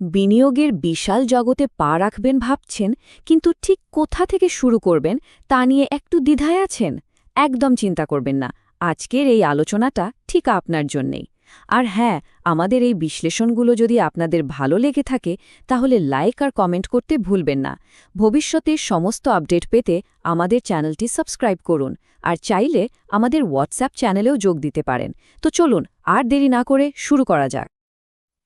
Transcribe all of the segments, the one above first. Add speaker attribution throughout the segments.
Speaker 1: বিনিয়োগের বিশাল জগতে পা রাখবেন ভাবছেন, কিন্তু ঠিক কোথা থেকে শুরু করবেন তা নিয়ে একটু দ্বিধায় আছেন? একদম চিন্তা করবেন না। আজকের এই আলোচনাটা ঠিক আপনার জন্যেই। আর হ্যাঁ আমাদের এই বিশ্লেষণগুলো যদি আপনাদের ভালো লেগে থাকে, তাহলে লাইক আর কমেন্ট করতে ভুলবেন না। ভবিষ্যতে সমস্ত আপডেট পেতে আমাদের চ্যানেলটি সাবস্ক্রাইব করুন, আর চাইলে আমাদের হোয়াটসঅ্যাপ চ্যানেলেও যোগ দিতে পারেন। তো চলুন, আর দেরি না করে শুরু করা যাক।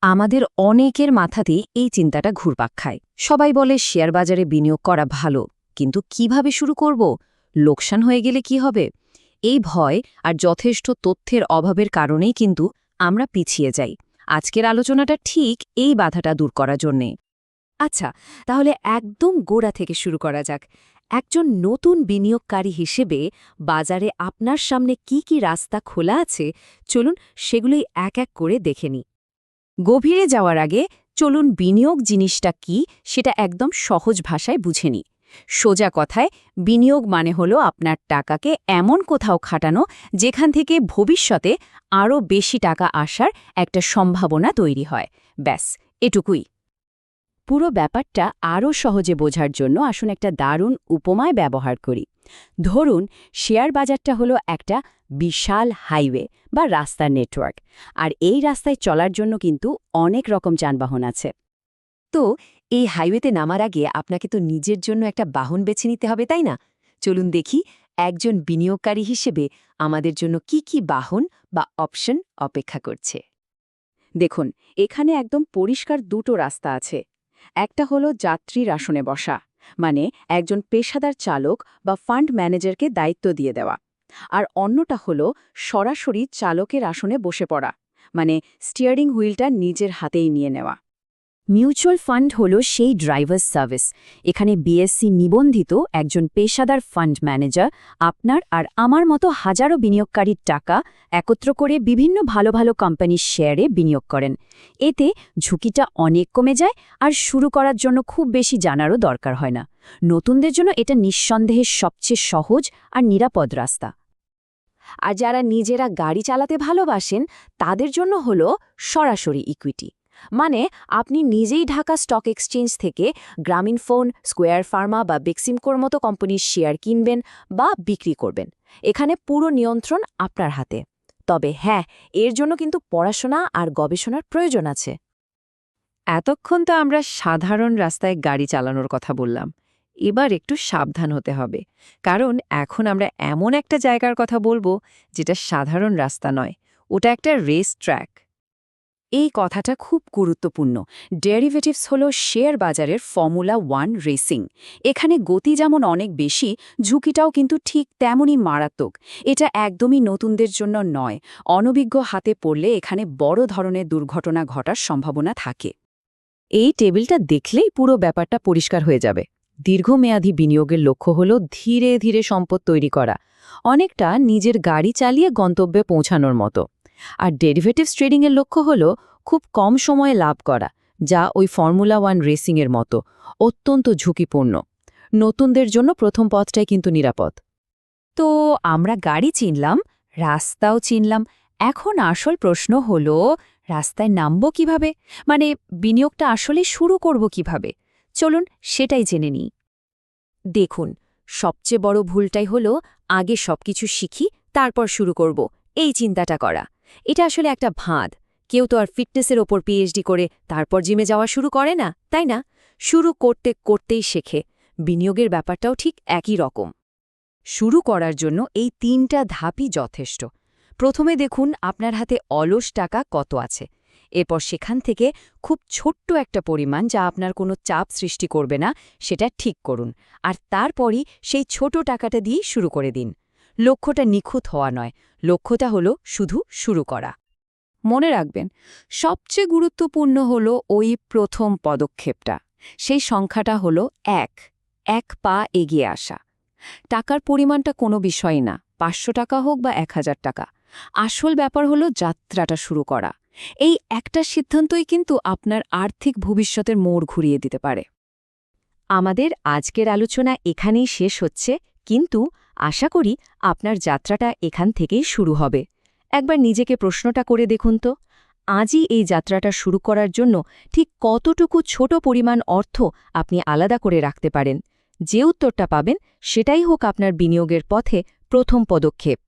Speaker 1: আমাদের অনেকের মাথাতেই এই চিন্তাটা ঘুরপাক খায়। সবাই বলে, শেয়ার বাজারে বিনিয়োগ করা ভালো, কিন্তু কীভাবে শুরু করব? লোকসান হয়ে গেলে কি হবে? এই ভয় আর যথেষ্ট তথ্যের অভাবের কারণেই কিন্তু আমরা পিছিয়ে যাই। আজকের আলোচনাটা ঠিক এই বাধাটা দূর করার জন্যে। আচ্ছা তাহলে একদম গোড়া থেকে শুরু করা যাক। একজন নতুন বিনিয়োগকারী হিসেবে বাজারে আপনার সামনে কি কি রাস্তা খোলা আছে? চলুন সেগুলোই এক এক করে দেখে নিই। গভীরে যাওয়ার আগে চলুন বিনিয়োগ জিনিসটা কি সেটা একদম সহজ ভাষায় বুঝে নিই। সোজা কথায়, বিনিয়োগ মানে হলো আপনার টাকাকে এমন কোথাও খাটানো যেখান থেকে ভবিষ্যতে আরও বেশি টাকা আসার একটা সম্ভাবনা তৈরি হয়। ব্যাস, এটুকুই। পুরো ব্যাপারটা আরও সহজে বোঝার জন্য আসুন একটা দারুণ উপমায় ব্যবহার করি। ধরুন, শেয়ার বাজারটা হলো একটা বিশাল হাইওয়ে বা রাস্তার নেটওয়ার্ক, আর এই রাস্তায় চলার জন্য কিন্তু অনেক রকম যানবাহন আছে। তো, এই হাইওয়েতে নামার আগে আপনাকে তো নিজের জন্য একটা বাহন বেছে নিতে হবে, তাই না? চলুন দেখি একজন বিনিয়োগকারী হিসেবে আমাদের জন্য কি কি বাহন বা অপশন অপেক্ষা করছে। দেখুন, এখানে একদম পরিষ্কার দুটো রাস্তা আছে। একটা হলো যাত্রীর আসনে বসা মানে একজন পেশাদার চালক বা ফান্ড ম্যানেজারকে দায়িত্ব দিয়ে দেওয়া। আর অন্যটা হলো সরাসরি চালকের আসনে বসে পড়া মানে স্টিয়ারিং হুইলটা নিজের হাতেই নিয়ে নেওয়া। মিউচুয়াল ফান্ড হল সেই ড্রাইভার্স সার্ভিস। এখানে বিএসসি নিবন্ধিত একজন পেশাদার ফান্ড ম্যানেজার আপনার আর আমার মতো হাজারো বিনিয়োগকারীর টাকা একত্র করে বিভিন্ন ভালো ভালো কোম্পানির শেয়ারে বিনিয়োগ করেন। এতে ঝুঁকিটা অনেক কমে যায় আর শুরু করার জন্য খুব বেশি জানারও দরকার হয় না। নতুনদের জন্য এটা নিঃসন্দেহে সবচেয়ে সহজ আর নিরাপদ রাস্তা। আর যারা নিজেরা গাড়ি চালাতে ভালোবাসেন, তাদের জন্য হল সরাসরি ইকুইটি মানে আপনি নিজেই ঢাকা স্টক এক্সচেঞ্জ থেকে গ্রামীণ ফোন স্কোয়ার ফার্মা বা বেক্সিমকোর মতো কোম্পানির শেয়ার কিনবেন বা বিক্রি করবেন। এখানে পুরো নিয়ন্ত্রণ আপনার হাতে। তবে হ্যাঁ এর জন্য কিন্তু পড়াশোনা আর গবেষণার প্রয়োজন আছে। এতক্ষণ তো আমরা সাধারণ রাস্তায় গাড়ি চালানোর কথা বললাম। এবার একটু সাবধান হতে হবে। কারণ এখন আমরা এমন একটা জায়গার কথা বলব যেটা সাধারণ রাস্তা নয়, ওটা একটা রেস ট্র্যাক এই কথাটা খুব গুরুত্বপূর্ণ। ডেরিভেটিভস হল শেয়ার বাজারের ফর্মুলা ওয়ান রেসিং। এখানে গতি যেমন অনেক বেশি, ঝুঁকিটাও কিন্তু ঠিক তেমনই মারাত্মক। এটা একদমই নতুনদের জন্য নয়। অনভিজ্ঞ হাতে পড়লে এখানে বড় ধরনের দুর্ঘটনা ঘটার সম্ভাবনা থাকে। এই টেবিলটা দেখলেই পুরো ব্যাপারটা পরিষ্কার হয়ে যাবে। দীর্ঘমেয়াদী বিনিয়োগের লক্ষ্য হল ধীরে ধীরে সম্পদ তৈরি করা। অনেকটা নিজের গাড়ি চালিয়ে গন্তব্যে পৌঁছানোর মতো। আর ডেরিভেটিভস ট্রেডিংয়ের লক্ষ্য হল খুব কম সময়ে লাভ করা, যা ওই ফর্মুলা ওয়ান রেসিংয়ের মতো, অত্যন্ত ঝুঁকিপূর্ণ। নতুনদের জন্য প্রথম পথটাই কিন্তু নিরাপদ। তো আমরা গাড়ি চিনলাম, রাস্তাও চিনলাম, এখন আসল প্রশ্ন হল, রাস্তায় নামব কীভাবে? মানে বিনিয়োগটা আসলে শুরু করব কীভাবে? চলুন সেটাই জেনে নিই। দেখুন, সবচেয়ে বড় ভুলটাই হল, আগে সবকিছু শিখি, তারপর শুরু করব, এই চিন্তাটা করা। এটা আসলে একটা ভাঁদ। কেউ তো আর ফিটনেসের ওপর পিএইচডি করে তারপর জিমে যাওয়া শুরু করে না, তাই না? শুরু করতে করতেই শেখে। বিনিয়োগের ব্যাপারটাও ঠিক একই রকম। শুরু করার জন্য এই তিনটা ধাপই যথেষ্ট। প্রথমে দেখুন আপনার হাতে অলস টাকা কত আছে। এরপর সেখান থেকে খুব ছোট্ট একটা পরিমাণ যা আপনার কোনো চাপ সৃষ্টি করবে না, সেটা ঠিক করুন। আর তারপরই সেই ছোট টাকাটা দিয়েই শুরু করে দিন। লক্ষ্যটা নিখুঁত হওয়া নয়। লক্ষ্যটা হল শুধু শুরু করা। মনে রাখবেন, সবচেয়ে গুরুত্বপূর্ণ হল ওই প্রথম পদক্ষেপটা। সেই সংখ্যাটা হল এক। এক পা এগিয়ে আসা। টাকার পরিমাণটা কোনো বিষয় না। পাঁচশো টাকা হোক বা এক হাজার টাকা। আসল ব্যাপার হলো যাত্রাটা শুরু করা। এই একটা সিদ্ধান্তই কিন্তু আপনার আর্থিক ভবিষ্যতের মোড় ঘুরিয়ে দিতে পারে। আমাদের আজকের আলোচনা এখানেই শেষ হচ্ছে। কিন্তু আশা করি আপনার যাত্রাটা এখান থেকেই শুরু হবে। একবার নিজেকে প্রশ্নটা করে দেখুন তো, আজই এই যাত্রাটা শুরু করার জন্য ঠিক কতটুকু ছোট পরিমাণ অর্থ আপনি আলাদা করে রাখতে পারেন। যে উত্তরটা পাবেন সেটাই হোক আপনার বিনিয়োগের পথে প্রথম পদক্ষেপ।